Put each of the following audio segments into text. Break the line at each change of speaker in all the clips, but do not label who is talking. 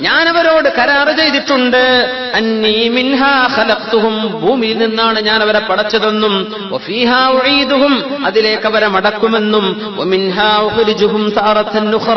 ഞാൻ അവരോട് കരാറ് ചെയ്തിട്ടുണ്ട്. അന്നീ ഖലഖ്തുഹും ഭൂമിയിൽ നിന്നാണ് ഞാൻ അവരെ പടച്ചതെന്നും വഫീഹാ അതിലേക്ക് അവരെ മടക്കുമെന്നും വമിൻഹാ ഉഖ്രിജുഹും താറത്തൻ ഉഖ്റ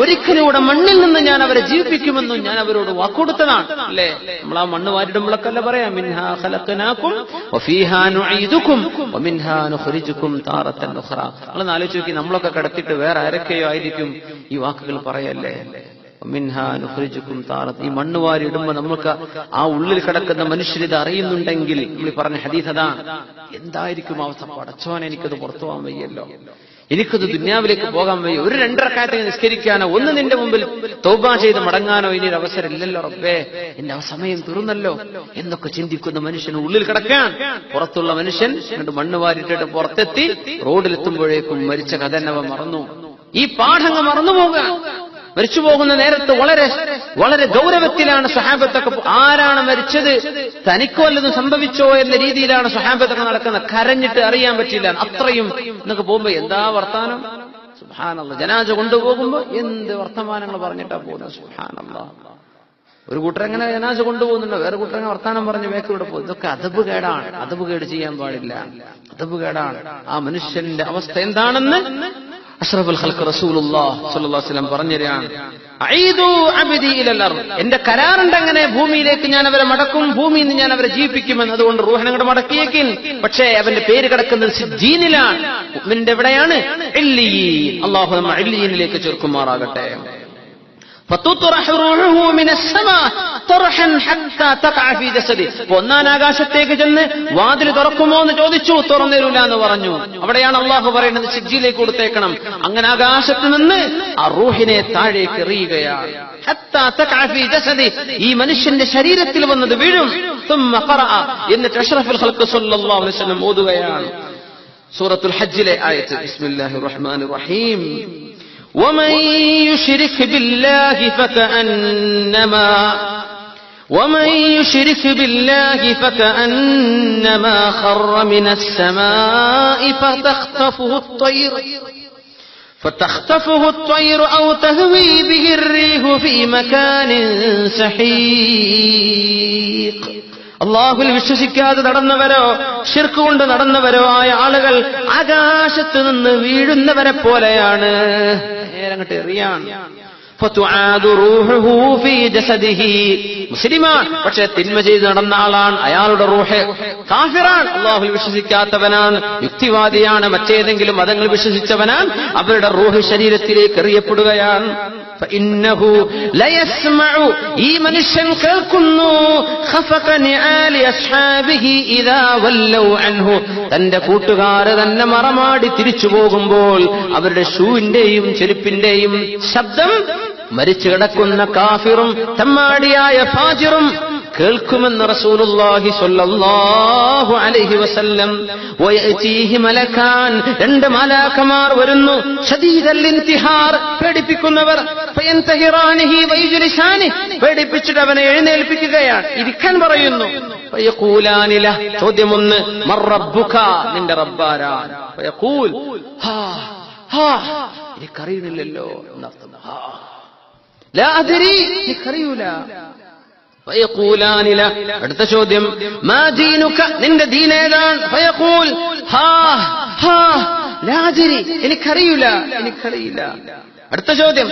ഒരിക്കലൂടെ മണ്ണിൽ നിന്ന് ഞാൻ അവരെ ജീവിപ്പിക്കുമെന്നും ഞാൻ അവരോട് വാക്കുകൊടുത്തതാണ്. അല്ലേ? നമ്മൾ ആ മണ്ണ് വാരിടുമ്പോഴൊക്കെ പറയാം മിൻഹാ ഖലഖനാകും വഫീഹാ നുഈദുകും വമിൻഹാ നമ്മൾ നോക്കി നമ്മളൊക്കെ കിടത്തിട്ട് വേറെ ആരൊക്കെയോ ആയിരിക്കും ഈ വാക്കുകൾ പറയല്ലേ? ഈ മണ്ണ് വാരി ഇടുമ്പോ നമുക്ക് ആ ഉള്ളിൽ കിടക്കുന്ന മനുഷ്യർ ഇത് അറിയുന്നുണ്ടെങ്കിൽ ഈ പറഞ്ഞ ഹദീസ് അതാണ് എന്തായിരിക്കും അവസ്ഥ? പടച്ചോൻ എനിക്കത് പുറത്തു പോകാൻ വയ്യല്ലോ. എനിക്കത് ദുന്യാവിലേക്ക് പോകാൻ വയ്യ. ഒരു രണ്ടരക്കാലത്ത് നിസ്കരിക്കാനോ ഒന്ന് നിന്റെ മുമ്പിൽ തൗബ ചെയ്ത് മടങ്ങാനോ ഇനി ഒരു അവസരം ഇല്ലല്ലോ റബ്ബേ. എന്റെ ആ സമയം തീർന്നല്ലോ എന്നൊക്കെ ചിന്തിക്കുന്ന മനുഷ്യന് ഉള്ളിൽ കിടക്കാൻ പുറത്തുള്ള മനുഷ്യൻ രണ്ട് മണ്ണ് വാരിട്ടിട്ട് പുറത്തെത്തി റോഡിലെത്തുമ്പോഴേക്കും മരിച്ച കഥ തന്നെ അവൻ മറന്നു. ഈ പാഠങ്ങൾ മറന്നുപോകുക മരിച്ചു പോകുന്ന നേരത്ത് വളരെ വളരെ ഗൗരവത്തിലാണ് സഹാബത്തൊക്കെ ആരാണ് മരിച്ചത്? തനിക്ക് വല്ലതും സംഭവിച്ചോ എന്ന രീതിയിലാണ് സഹാബത്തൊക്കെ നടക്കുന്നത്. കരഞ്ഞിട്ട് അറിയാൻ പറ്റില്ല. അത്രയും എന്നൊക്കെ പോകുമ്പോ എന്താ വർത്താനം? സുഹാനല്ല ജനാജ കൊണ്ടുപോകുമ്പോ എന്ത് വർത്തമാനങ്ങൾ പറഞ്ഞിട്ടാ പോകുന്നത്? സുഹാനല്ല ഒരു കൂട്ടരെങ്ങനെ ജനാജ കൊണ്ടുപോകുന്നുണ്ടോ? വേറെ കൂട്ടരങ്ങനെ വർത്താനം പറഞ്ഞ് വേക്കിലൂടെ പോകും? ഇതൊക്കെ അതബ് കേടാണ്. അതബ് കേട് ചെയ്യാൻ പാടില്ല. അതബ് കേടാണ്. ആ മനുഷ്യന്റെ അവസ്ഥ എന്താണെന്ന് അഷ്റഫുൽ അബദി ഇലൽ എന്റെ എന്റെ കരാറുണ്ട് അങ്ങനെ ഭൂമിയിലേക്ക് ഞാൻ അവരെ മടക്കും ഭൂമിയിൽ നിന്ന് ഞാൻ അവരെ ജീവിപ്പിക്കുമെന്ന് അതുകൊണ്ട് അങ്ങോട്ട് മടക്കിയേക്കിൻ. പക്ഷേ അവന്റെ പേര് കിടക്കുന്നത് സിജ്ജീനിലാണ് മുഅ്മിനിന്റെ എവിടെയാണ്? ഇല്ലീ അള്ളാഹു നമ്മ ഇല്ലിയീനിലേക്ക് ചേർക്കുമാറാകട്ടെ. فتطرح روحه من السماء طرحا حتى تقع في جسده അപ്പൊ ഒന്നാം ആകാശത്തേക്ക് ചെന്ന് വാതിൽ തുറക്കുമോ എന്ന് ചോദിച്ചു തുറന്നിരൂല എന്ന് പറഞ്ഞു അവിടെയാണ് അള്ളാഹു പറയുന്നത് സിജ്ജിയിലേക്ക് കൊടുത്തേക്കണം അങ്ങനെ ആകാശത്ത് നിന്ന് ആ റൂഹിനെ താഴേക്ക് എറിയുകയാണ് حتى تقع في جسده. ഈ മനുഷ്യന്റെ ശരീരത്തിൽ വന്നത് വീഴും ثم قرأ എന്നിട്ട് അഷ്റഫുൽ ഖൽഖ് സല്ലല്ലാഹു അലൈഹി വസല്ലം ഓതുകയാണ് സൂറത്തുൽ ഹജ്ജിലെ ആയത്ത് ബിസ്മില്ലാഹിർ റഹ്മാനിർ റഹീം ومن يشرك بالله فكأنما ومن يشرك بالله فكأنما خر من السماء فتخطفه الطير فتخطفه الطير أو تهوي به الريح في مكان سحيق അള്ളാഹുൽ വിശ്വസിക്കാതെ നടന്നവരോ ഷിർക്ക് കൊണ്ട് നടന്നവരോ ആയ ആളുകൾ ആകാശത്ത് നിന്ന് വീഴുന്നവരെ പോലെയാണ് നേരങ്ങട്ട് എറിയാൻ മുസ്ലിമാൻ പക്ഷെ തിന്മ ചെയ്ത് നടന്ന ആളാണ് അയാളുടെ റൂഹ്. കാഫിറാണ് അള്ളാഹു വിശ്വസിക്കാത്തവനാണ് യുക്തിവാദിയാണ് മറ്റേതെങ്കിലും മതങ്ങൾ വിശ്വസിച്ചവനാണ് അവരുടെ റൂഹ് ശരീരത്തിലേക്ക് എറിയപ്പെടുകയാണ്. ഈ മനുഷ്യൻ കേൾക്കുന്നു തന്റെ കൂട്ടുകാരെ തന്നെ മറമാടി തിരിച്ചു പോകുമ്പോൾ അവരുടെ ഷൂവിന്റെയും ചെരുപ്പിന്റെയും ശബ്ദം മരിച്ചു കിടക്കുന്ന കാഫിറും തമ്മാടിയായ ഫാജിറും കേൾക്കുമെന്ന് റസൂലുള്ളാഹി സ്വല്ലല്ലാഹു അലൈഹി വസല്ലം വയഅതീഹി മലകാൻ രണ്ട് മലാക്കമാർ വരുന്നു. ഷദീദൽ ഇൻതിഹാർ പേടിപ്പിക്കുന്നവർ ഫയൻതഹിറാനിഹി വയജ്ലിസാനി പേടിപ്പിച്ചിട്ട് അവനെ എഴുന്നേൽപ്പിക്കുകയാണ്. ഇരിക്കാൻ പറയുന്നു. ഫയഖൂലാനില ചോദ്യം ഒന്ന് മർ റബ്ബുക നിന്റെ റബ്ബാരാൻ ഫയഖൂൽ ഹാ ഹാ എനിക്കറിയുന്നില്ലല്ലോ എന്നർത്ഥം. ഹാ ലാ അദ്രി എനിക്കറിയൂല ഫയഖൂലാനി ലഹ് അടുത്ത ചോദ്യം. മാ ദീനുക? നിന്റെ ദീൻ ഏതാണ്? ഫയഖൂൽ. ഹാ ഹാ ലാ അദ്രി. എനിക്കറിയൂല. എനിക്കറിയില്ല. അടുത്ത ചോദ്യം.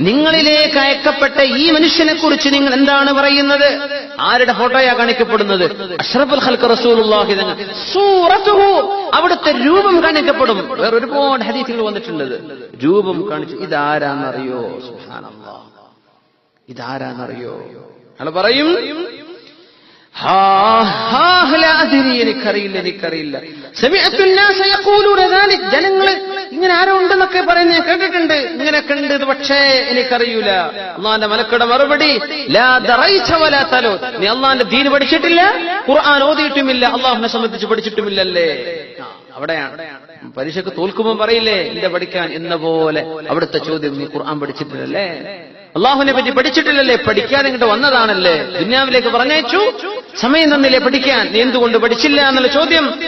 നിങ്ങളിലേക്ക് അയക്കപ്പെട്ട ഈ മനുഷ്യനെ കുറിച്ച് നിങ്ങൾ എന്താണ് പറയുന്നത്? ആരുടെ ഫോട്ടോയാ കാണിക്കപ്പെടുന്നത്? അഷ്റഫുൽ റസൂലുള്ളാഹി അവിടുത്തെ രൂപം കാണിക്കപ്പെടും. വേറെ ഒരുപാട് ഹദീസുകൾ വന്നിട്ടുണ്ട് രൂപം കാണിച്ചു ഇതാരാന്നറിയോ? ഇതാരാന്നറിയോ? അയാൾ പറയും എനിക്കറിയില്ല എനിക്കറിയില്ല. ജനങ്ങൾ ഇങ്ങനെ ആരോ ഉണ്ടെന്നൊക്കെ പറയുന്നത് കേട്ടിട്ടുണ്ട്. ഇങ്ങനെ ഉണ്ട് പക്ഷേ എനിക്കറിയൂല. അള്ളാന്റെ മലക്കട മറുപടി തലോ നീ അള്ളാന്റെ ദീന് പഠിച്ചിട്ടില്ല ഖുർആൻ ഓതിയിട്ടുമില്ല അള്ളാഹിനെ സംബന്ധിച്ച് പഠിച്ചിട്ടുമില്ലല്ലേ? അവിടെയാണ്. പരീക്ഷക്ക് തോൽക്കുമ്പോൾ പറയില്ലേ എന്റെ പഠിക്കാൻ എന്ന പോലെ. അവിടുത്തെ ചോദ്യം നീ ഖുർആൻ പഠിച്ചിട്ടില്ലല്ലേ? അള്ളാഹുവിനെ പറ്റി പഠിച്ചിട്ടില്ലല്ലേ? പഠിക്കാൻ ഇങ്ങോട്ട് വന്നതാണല്ലേ? ദുന്യാവിലേക്ക് പറഞ്ഞേച്ചു സമയം തന്നില്ലേ പഠിക്കാൻ? നീ എന്തുകൊണ്ട് പഠിച്ചില്ല എന്നുള്ള ചോദ്യം.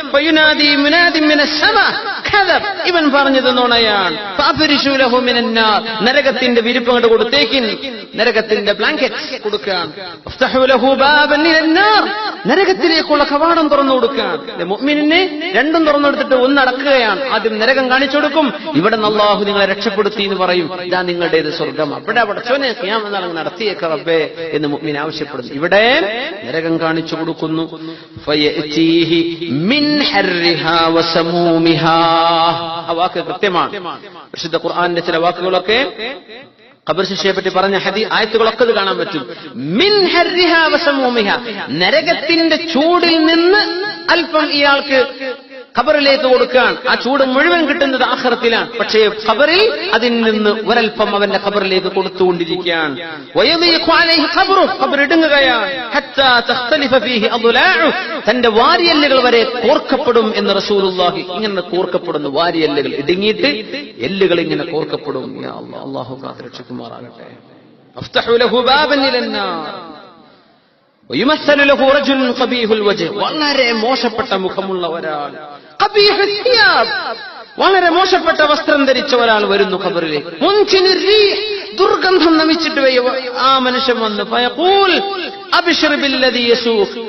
ഇവൻ പറഞ്ഞത് നുണയാണ്. നരകത്തിന്റെ വിരിപ്പ് അങ്ങോട്ട് കൊടുത്തേക്കിൻ. നരകത്തിന്റെ ബ്ലാങ്കറ്റ് ഇലൻ നരകത്തിലേക്കുള്ള കവാടം തുറന്നു കൊടുക്കാൻ മുഅ്മിനിനെ രണ്ടും തുറന്നെടുത്തിട്ട് ഒന്ന് അടക്കുകയാണ് ആദ്യം നരകം കാണിച്ചു കൊടുക്കും. ഇവിടെ അള്ളാഹു നിങ്ങളെ രക്ഷപ്പെടുത്തി എന്ന് പറയും. ഇതാ നിങ്ങളുടേത് സ്വർഗം. അവിടെ അവിടെ ചോനെ റബ്ബേ എന്ന് മുഅ്മിൻ ആവശ്യപ്പെടുന്നു. ഇവിടെ നരകം കാണിച്ചു കൊടുക്കുന്നു. ആ വാക്ക് കൃത്യമാണ്. വിശുദ്ധ ഖുർആന്റെ ചില വാക്കുകളൊക്കെ ഖബർ പറ്റി പറഞ്ഞ ഹദി ആയത്തുകളൊക്കെ ഇത് കാണാൻ പറ്റും. മിൻ വസമൂമിഹാ. നരകത്തിന്റെ ചൂടിൽ നിന്ന് അല്പം ഇയാൾക്ക് ഖബറിലേക്ക് കൊടുക്കാൻ ആ ചൂട് മുഴുവൻ കിട്ടുന്നത് ആഹ്റത്തിലാണ്. പക്ഷേ ഖബറിൽ അതിൽ നിന്ന് ഒരൽപ്പം അവന്റെ ഖബറിലേക്ക് കൊടുത്തുകൊണ്ടിരിക്കുകയാണ്. തന്റെ വാരിയല്ലുകൾ വരെ കോർക്കപ്പെടും എന്ന് റസൂലുള്ളാഹി ഇങ്ങനെ കോർക്കപ്പെടുന്നു. വാരിയല്ലുകൾ ഇടുങ്ങിയിട്ട് എല്ലുകൾ ഇങ്ങനെ കോർക്കപ്പെടും. അള്ളാഹു കാത്തുരക്ഷിക്കുമാറാകട്ടെ വളരെ മോശപ്പെട്ട മുഖമുള്ള ഒരാൾ വളരെ മോശപ്പെട്ട വസ്ത്രം ധരിച്ച ഒരാൾ വരുന്നു ഖബറിലേക്ക് ദുർഗന്ധം നമിച്ചിട്ട് ആ മനുഷ്യൻ വന്ന് പയക്കൂൽ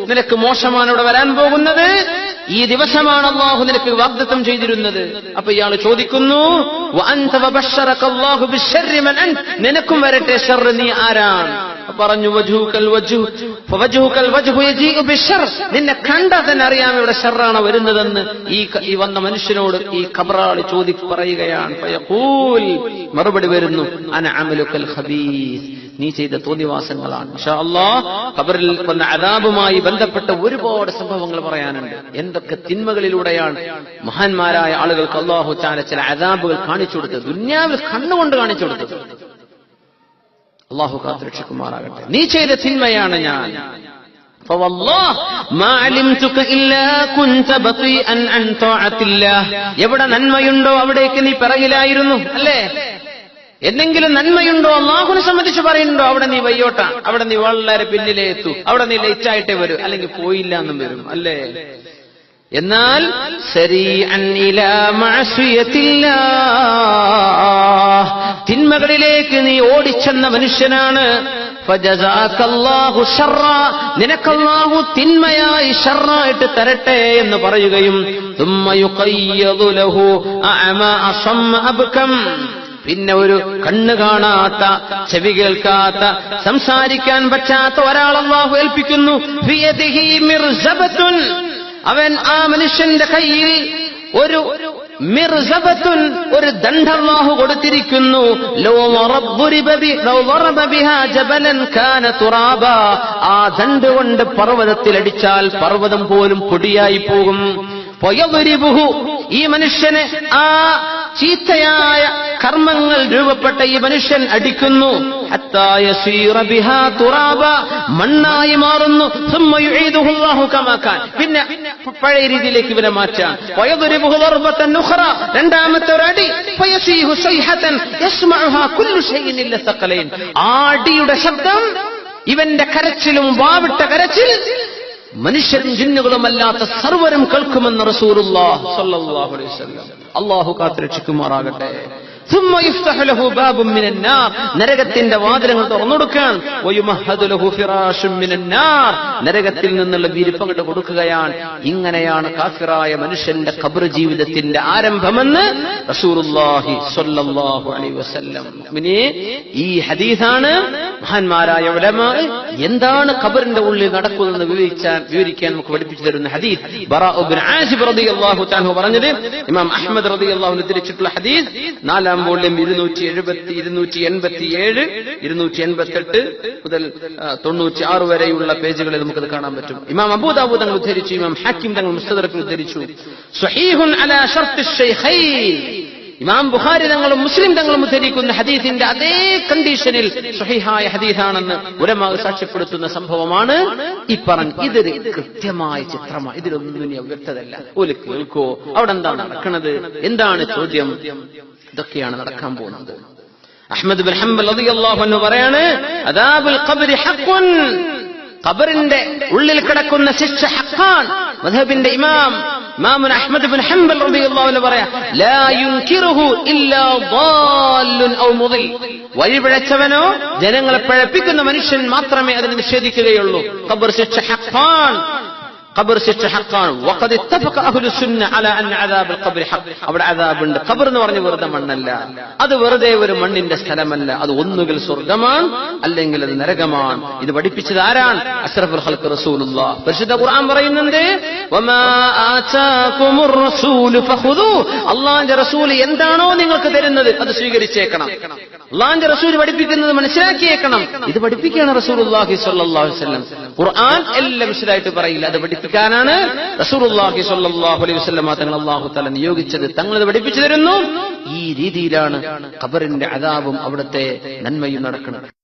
നിനക്ക് മോശമാണ് ഇവിടെ വരാൻ പോകുന്നത്? ഈ ദിവസമാണ് അള്ളാഹു നിനക്ക് വാഗ്ദത്തം ചെയ്തിരുന്നത്. അപ്പൊ ഇയാൾ ചോദിക്കുന്നു നിനക്കും വരട്ടെ നീ ആരാണ്? പറഞ്ഞു നിന്നെ കണ്ടാൽ തന്നെ അറിയാം ഇവിടെ ഷെറാണ് വരുന്നതെന്ന്. ഈ വന്ന മനുഷ്യനോട് ഈ ഖബറാളി ചോദി പറയുകയാണ്. മറുപടി വരുന്നു അന നീ ചെയ്ത തോന്നിവാസങ്ങളാണ്. ഖബറിൽ വന്ന അദാബുമായി ബന്ധപ്പെട്ട ഒരുപാട് സംഭവങ്ങൾ പറയാനുണ്ട്. എന്തൊക്കെ തിന്മകളിലൂടെയാണ് മഹാന്മാരായ ആളുകൾക്ക് അള്ളാഹു ചാല ചില അദാബുകൾ കാണിച്ചു കൊടുത്തത്. ദുന്യാവിൽ കണ്ണുകൊണ്ട് കാണിച്ചു കൊടുത്തത്. അള്ളാഹു കാത്തുരക്ഷിക്കുമാറാകട്ടെ നീ ചെയ്ത തിന്മയാണ് ഞാൻ. എവിടെ നന്മയുണ്ടോ അവിടേക്ക് നീ പിറകിലായിരുന്നു അല്ലേ? എന്തെങ്കിലും നന്മയുണ്ടോ അള്ളാഹുനെ സംബന്ധിച്ച് പറയുന്നുണ്ടോ? അവിടെ നീ വയ്യോട്ടാ അവിടെ നീ വളരെ പിന്നിലെ എത്തു അവിടെ നീ ലൈറ്റായിട്ടേ വരൂ അല്ലെങ്കിൽ പോയില്ല എന്നും വരും അല്ലേ? എന്നാൽ തിന്മകളിലേക്ക് നീ ഓടിച്ചെന്ന മനുഷ്യനാണ്. നിനക്കല്ലാഹു തിന്മയായി ഷറായിട്ട് തരട്ടെ എന്ന് പറയുകയും പിന്നെ ഒരു കണ്ണ് കാണാത്ത ചെവി കേൾക്കാത്ത സംസാരിക്കാൻ പറ്റാത്ത ഒരാളല്ലാഹു ഏൽപ്പിക്കുന്നു. അവൻ ആ മനുഷ്യന്റെ കയ്യിൽ ഒരു മിർസബത്തുൻ ഒരു ദണ്ഡവാഹു കൊടുത്തിരിക്കുന്നു. ആ ദണ്ട് കൊണ്ട് പർവതത്തിൽ അടിച്ചാൽ പർവതം പോലും പൊടിയായി പോകും. പൊയവരിബുഹു ഈ മനുഷ്യനെ ആ ചീത്തയായ കർമ്മങ്ങൾ രൂപപ്പെട്ട ഈ മനുഷ്യൻ അടിക്കുന്നു. മണ്ണായി മാറുന്നു. പിന്നെ പഴയ രീതിയിലേക്ക് ഇവനെ മാറ്റാം രണ്ടാമത്തെ ഒരടി. ആടിയുടെ ശബ്ദം ഇവന്റെ കരച്ചിലും വാവിട്ട കരച്ചിൽ മനുഷ്യരും ജിന്നുകളുമല്ലാത്ത സർവരും കേൾക്കുമെന്ന് റസൂറുള്ള അള്ളാഹു കാത്തിരക്ഷിക്കുമാറാകട്ടെ. നരകത്തിന്റെ വാതിലങ്ങൾ തുറന്നുകൊടുക്കാൻ നരകത്തിൽ നിന്നുള്ള വിരിപ്പങ്ങോട്ട് കൊടുക്കുകയാണ്. ഇങ്ങനെയാണ് കാഫിറായ മനുഷ്യന്റെ ഖബർ ജീവിതത്തിന്റെ ആരംഭമെന്ന് ഈ ഹദീസാണ് മഹാന്മാരായ ഉലമ എന്താണ് ഖബറിന്റെ ഉള്ളിൽ നടക്കുന്നതെന്ന് വിവരിച്ചാൽ വിവരിക്കാൻ നമുക്ക് പഠിപ്പിച്ചു തരുന്ന ഹദീസ്. ബറാഹു പറഞ്ഞത് ഇമാം അഹമ്മദ് റതി അള്ളാഹു തിരിച്ചിട്ടുള്ള ഹദീസ് നാലാം വോള്യം ഇരുന്നൂറ്റി എഴുപത്തി ഇരുന്നൂറ്റി എൺപത്തി ഏഴ് ഇരുന്നൂറ്റി എൺപത്തി എട്ട് മുതൽ തൊണ്ണൂറ്റി ആറ് വരെയുള്ള പേജുകളിൽ നമുക്കത് കാണാൻ പറ്റും. ഇമാം അബൂദാബു തങ്ങൾ ഉദ്ധരിച്ചു ഇമാം ഹാക്കിം തങ്ങൾ മുസ്തദറക്കിൽ ഉദ്ധരിച്ചു. ഇമാം ബുഖാരി തങ്ങളും മുസ്ലിം തങ്ങളും ഉദ്ധരിക്കുന്ന ഹദീസിന്റെ അതേ കണ്ടീഷനിൽ സഹിഹായ ഹദീസാണെന്ന് ഉലമാ സാക്ഷ്യപ്പെടുത്തുന്ന സംഭവമാണ്. ഈ പറഞ്ഞ ഇതൊരു കൃത്യമായ ചിത്രമാണ്. ഇതിലൊന്നും വ്യക്തതല്ല ഒരു കേൾക്കോ? അവിടെ എന്താണ് നടക്കുന്നത് എന്താണ് ചോദ്യം? ഇതൊക്കെയാണ് നടക്കാൻ പോകുന്നത് അഹ്മദ് ബിൻ ഹംബൽ റളിയല്ലാഹു അൻഹു പറയാണ് അദാബുൽ ഖബ്രി ഹഖ്ഖുൻ ഖബറിന്റെ ഉള്ളിൽ കിടക്കുന്ന ശിക്ഷ ഹഖാൻ മദ്ഹബിന്റെ ഇമാം ഇമാമുൻ അഹ്മദ് ബിൻ ഹംബൽ റളിയല്ലാഹു അൻഹു പറയാ ലാ യുൻകിറുഹു ഇല്ലാ ضال ഔ മുദിൽ വഴിപിഴച്ചവനോ ജനങ്ങളെ പഴപ്പിക്കുന്ന മനുഷ്യൻ മാത്രമേ അതിനെ നിഷേധിക്കുകയുള്ളൂ ഖബർ ശിക്ഷ ഹഖാൻ ഖബർ ശിക്ഷ ഹക്കാണ്. അവിടെ ഉണ്ട് ഖബർ എന്ന് പറഞ്ഞ വെറുതെ മണ്ണല്ല. അത് വെറുതെ ഒരു മണ്ണിന്റെ സ്ഥലമല്ല. അത് ഒന്നുകിൽ സ്വർഗമാണ് അല്ലെങ്കിൽ അത് നരകമാണ്. ഇത് പഠിപ്പിച്ചത് ആരാണ്? അഷ്റഫുൽ ഖൽഖ് റസൂലുള്ള. പരിശുദ്ധ ഖുർആൻ പറയുന്നുണ്ട് അല്ലാഹുവിന്റെ റസൂൽ എന്താണോ നിങ്ങൾക്ക് തരുന്നത് അത് സ്വീകരിച്ചേക്കണം. അള്ളാന്റെ റസൂൽ പഠിപ്പിക്കുന്നത് മനസ്സിലാക്കിയേക്കണം. ഇത് പഠിപ്പിക്കുകയാണ് സ്വല്ലല്ലാഹു അലൈഹി വസല്ലം. ഖുർആൻ എല്ലാം വിശദമായിട്ട് പറയില്ല. അത് പഠിപ്പിക്കാനാണ് റസൂലുള്ളാഹി സ്വല്ലല്ലാഹു അലൈഹി തങ്ങൾ അള്ളാഹു തല നിയോഗിച്ചത്. തങ്ങൾ പഠിപ്പിച്ചു തരുന്നു. ഈ രീതിയിലാണ് ഖബറിന്റെ അതാവും അവിടുത്തെ നന്മയും നടക്കുന്നത്.